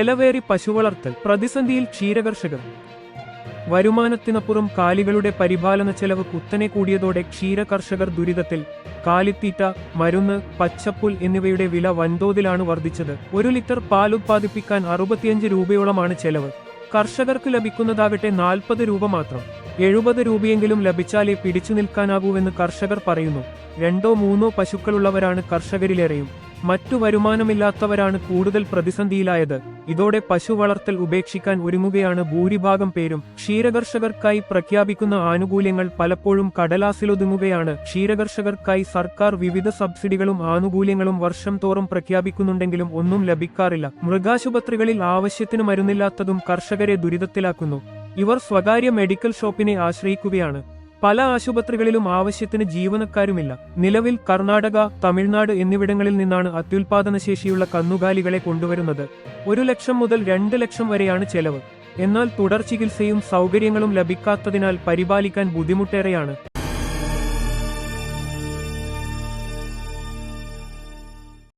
ഇലവേറി പശുവളർത്തൽ പ്രതിസന്ധിയിൽ ക്ഷീരകർഷകർ. വരുമാനത്തിനപ്പുറം കാലികളുടെ പരിപാലന ചെലവ് കുത്തനെ കൂടിയതോടെ ക്ഷീര ക്ഷീരകർഷകർ ദുരിതത്തിൽ. കാലിത്തീറ്റ മരുന്ന് പച്ചപ്പുൽ എന്നിവയുടെ വില വൻതോതിലാണ് വർദ്ധിച്ചത്. ഒരു ലിറ്റർ പാൽ ഉത്പാദിപ്പിക്കാൻ അറുപത്തിയഞ്ച് രൂപയോളമാണ് ചെലവ്. കർഷകർക്ക് ലഭിക്കുന്നതാകട്ടെ നാൽപ്പത് രൂപ മാത്രം. എഴുപത് രൂപയെങ്കിലും ലഭിച്ചാലേ പിടിച്ചു നിൽക്കാനാകൂവെന്ന് കർഷകർ പറയുന്നു. രണ്ടോ മൂന്നോ പശുക്കളുള്ളവരാണ് കർഷകരിലേറെയും. മറ്റു വരുമാനമില്ലാത്തവരാണ് കൂടുതൽ പ്രതിസന്ധിയിലായത്. ഇതോടെ പശു വളർത്തൽ ഉപേക്ഷിക്കാൻ ഒരുങ്ങുകയാണ് ഭൂരിഭാഗം പേരും. ക്ഷീരകർഷകർക്കായി പ്രഖ്യാപിക്കുന്ന ആനുകൂല്യങ്ങൾ പലപ്പോഴും കടലാസിലൊതുങ്ങുകയാണ്. ക്ഷീരകർഷകർക്കായി സർക്കാർ വിവിധ സബ്സിഡികളും ആനുകൂല്യങ്ങളും വർഷം തോറും പ്രഖ്യാപിക്കുന്നുണ്ടെങ്കിലും ഒന്നും ലഭിക്കാറില്ല. മൃഗാശുപത്രികളിൽ ആവശ്യത്തിന് മരുന്നില്ലാത്തതും കർഷകരെ ദുരിതത്തിലാക്കുന്നു. ഇവർ സ്വകാര്യ മെഡിക്കൽ ഷോപ്പിനെ ആശ്രയിക്കുകയാണ്. പല ആശുപത്രികളിലും ആവശ്യത്തിന് ജീവനക്കാരുമില്ല. നിലവിൽ കർണാടക തമിഴ്നാട് എന്നിവിടങ്ങളിൽ നിന്നാണ് അത്യുൽപാദനശേഷിയുള്ള കന്നുകാലികളെ കൊണ്ടുവരുന്നത്. ഒരു ലക്ഷം മുതൽ രണ്ട് ലക്ഷം വരെയാണ് ചെലവ്. എന്നാൽ തുടർ ചികിത്സയും സൗകര്യങ്ങളും ലഭിക്കാത്തതിനാൽ പരിപാലിക്കാൻ ബുദ്ധിമുട്ടേറെയാണ്.